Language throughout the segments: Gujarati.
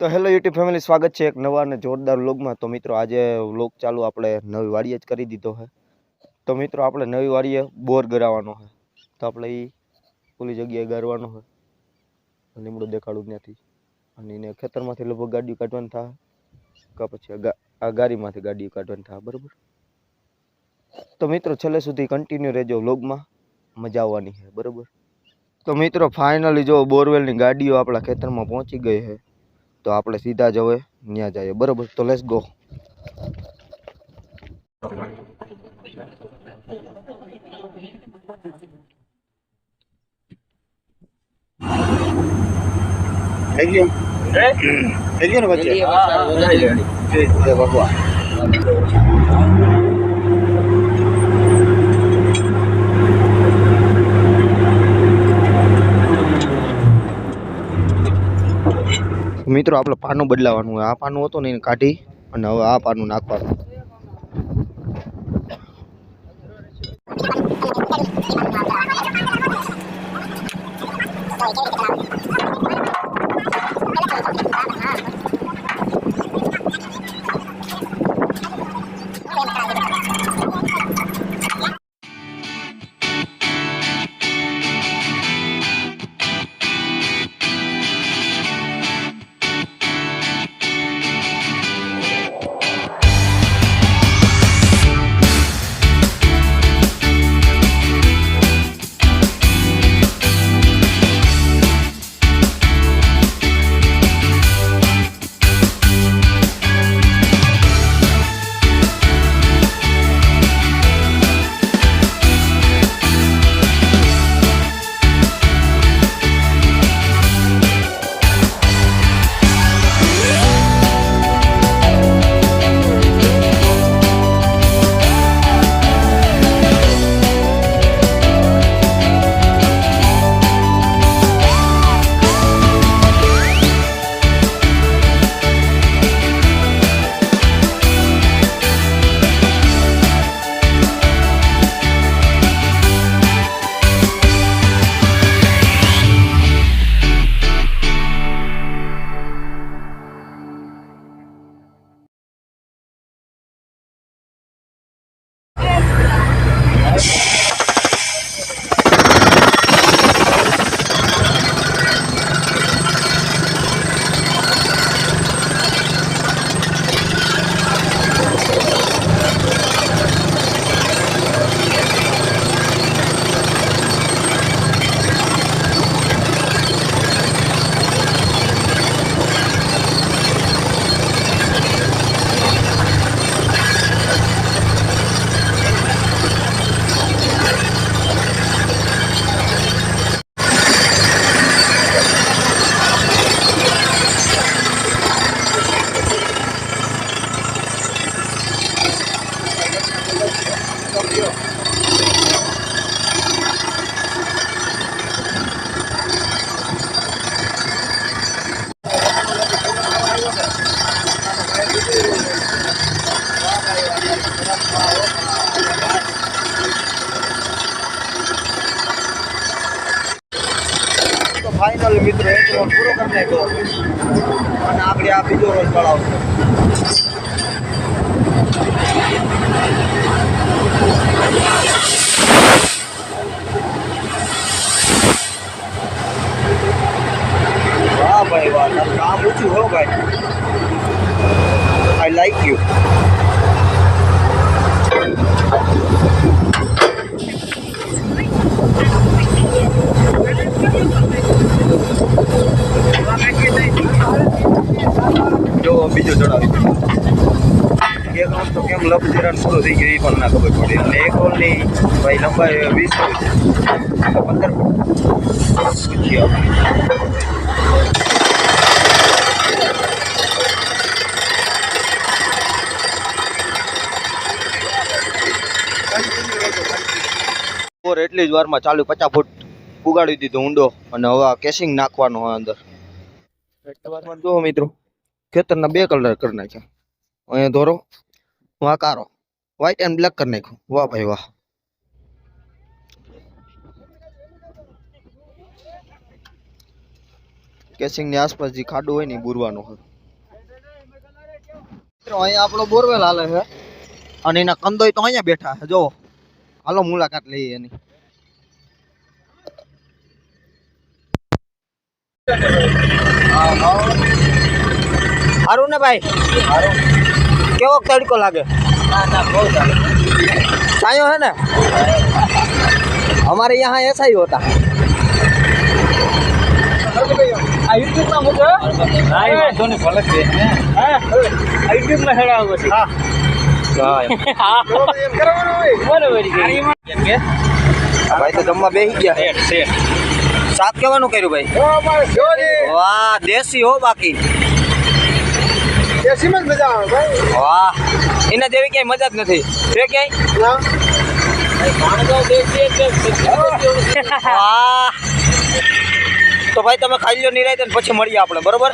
તો હેલો યુટ્યુબ ફેમિલી, સ્વાગત છે એક નવા અને જોરદાર વ્લોગમાં. તો મિત્રો, આજે વ્લોગ ચાલુ આપણે નવી વાડીએ જ કરી દીધો છે તો મિત્રો, આપણે નવી વાડીએ બોર ગરાવવાનો છે તો આપણે એ ઓલી જગ્યાએ ગારવાનો છે લીમડું દેખાડું ત્યાંથી. અને એને ખેતરમાંથી લગભગ ગાડીઓ કાઢવાની થાય. કે પછી આ ગાડીમાંથી ગાડીઓ કાઢવાની થાય, બરાબર? તો મિત્રો, છેલ્લે સુધી કન્ટિન્યુ રહેજો વ્લોગમાં. મજા આવવાની છે બરાબર? તો મિત્રો ફાઇનલી જો બોરવેલની ગાડીઓ આપણા ખેતરમાં પહોંચી ગઈ છે તો આપણે સીધા જ હવે ત્યાં જઈએ. બરોબર તો લેસ ગો થઈ ગયો થઈ ગયો ને વચ્ચે જય ભગવાન. મિત્રો આપણે પાનું બદલાવાનું હોય. આ પાનું હતું ને એને કાઢી અને હવે આ પાનું નાખવાનું. તો પૂરો અને આપણે આ બીજો રોજ ચડાવશું વાહ ભાઈ, વાહ કામ ઊંચું હો ભાઈ. આઈ લાઈક યુ જો બીજો ચડાવી એક રોલ તો કેમ લપ જરાન પૂરો થઈ ગયો એ પણ ના ખબર પડે. અને એક રોલની ભાઈ લંબાઈ વીસ પંદર એટલી જ વારમાં ચાલુ પચાસ ફૂટ ઉગાડી દીધો ઊંડો. અને હવે કેસિંગ નાખવાનો અંદર. એટલી વારમાં જુઓ મિત્રો, ખેતરના બે કલર કરી નાખ્યા. અહીંયા ધોરો વાકારો વ્હાઈટ એન્ડ બ્લેક કરી નાખ્યું. વાહ ભાઈ વાહ. કેસિંગની આસપાસ જે ખાડું હોય ને એ બુરવાનું હોય. મિત્રો, અહીંયા આપણો બોરવેલ હાલે છે. અને એના કંદોય તો અહીંયા બેઠા છે. જો હાલો મુલાકાત લઈએ એની. સારું ને ભાઈ કેવો તડકો લાગે સાયો है ना हमारे यहाँ ऐसा ही होता ભાઈ તો જમવા બેસી ગયા શાક કેવાનું કર્યું ભાઈ? વાહ દેશી હો બાકી. વાહ એના જેવી ક્યાંય મજા જ નથી. છે ક્યાંય? વાહ. તો ભાઈ તમે ખાઈ લો નિરાય ને પછી મળીએ આપણે બરોબર?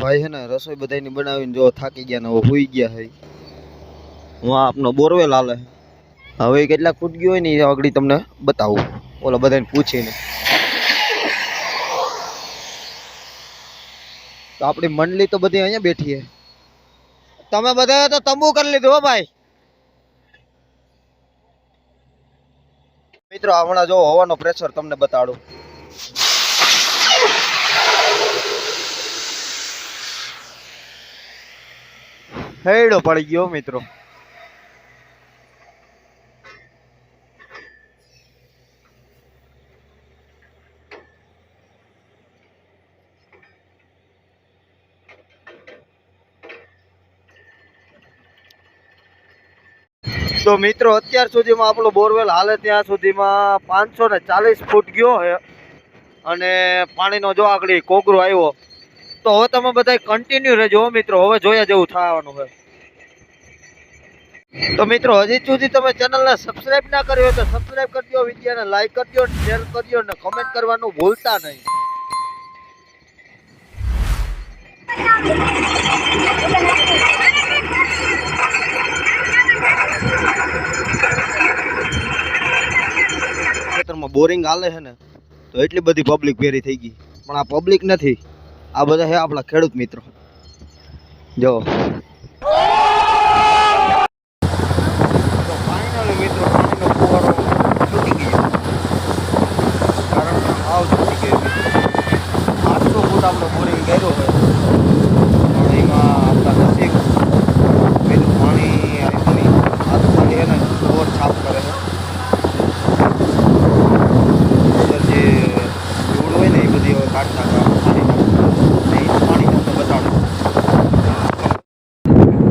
ભાઈ હે ને રસોઈ બધાની બનાવીને જો થાકી ગયા ને હવે હુઈ ગયા હે. હું આ આપનો બોરવેલ હાલે હવે કેટલા ફૂટ ગયો હોય ને એ આગળ તમને બતાવું. ઓલો બધાને પૂછીને. તો આપણી મંડળી તો બધી અહીંયા બેઠી છે. તમે બધા તો તંબુ કરી લીધું હો ભાઈ. મિત્રો, હમણાં જો હવાનો પ્રેશર તમને બતાડું. હેડો, પડી ગયો મિત્રો. તો મિત્રો, અત્યાર સુધીમાં આપણો બોરવેલ હાલે ત્યાં સુધીમાં પાંચસો ને ચાલીસ ફૂટ ગયો છે અને પાણીનો જો આગળ કોગરો આવ્યો. તો હવે તમે બધા કન્ટિન્યુ રહેજો મિત્રો, હવે જોયા જેવું થવાનું છે તો મિત્રો, હજી સુધી તમે ચેનલને સબસ્ક્રાઇબ ના કરી હોય તો સબસ્ક્રાઇબ કરજો વિડીયોને લાઈક કરજો શેર કરજો અને કમેન્ટ કરવાનું ભૂલતા નહીં. ખેતરમાં બોરિંગ હાલે છે ને, તો એટલી બધી પબ્લિક ભેરી થઈ ગઈ. પણ આ પબ્લિક નથી. આ બધા છે આપણા ખેડૂત મિત્રો. જો તો finally મિત્રો પાણીનો ફુવારો છૂટી ગયો કારણ કે હાવ છૂટી ગયો આઠસો ફૂટ આપણો બોરિંગ કર્યો છે પણ એમાં આપણા નસીબ પેલું પાણી આવ્યું નહીં આ તો ખાલી એને બોર છાપ કરે છે અંદર જે બધી હવે કાઢ નાખવા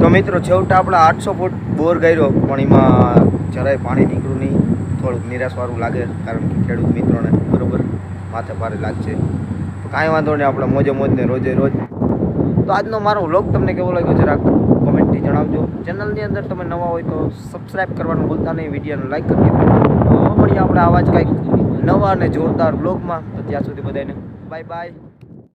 તો મિત્રો, છેવટે આપણે આઠસો ફૂટ બોર કર્યો પણ એમાં જરાય પાણી નીકળ્યું નહીં. થોડુંક નિરાશવાળું લાગે, કારણ કે ખેડૂત મિત્રોને બરોબર માથે ભારે લાગશે. કાંઈ વાંધો નહીં, આપણે મોજે મોજને રોજે રોજ. તો આજનો મારો વ્લોગ તમને કેવો લાગ્યો જરાક કોમેન્ટથી જણાવજો. ચેનલની અંદર તમે નવા હોય તો સબસ્ક્રાઈબ કરવાનું ભૂલતા નહીં, વિડીયોને લાઈક કરી દેજો. મળીએ આપણે આવા જ કંઈક નવા અને જોરદાર બ્લોગમાં તો ત્યાં સુધી બધાને બાય બાય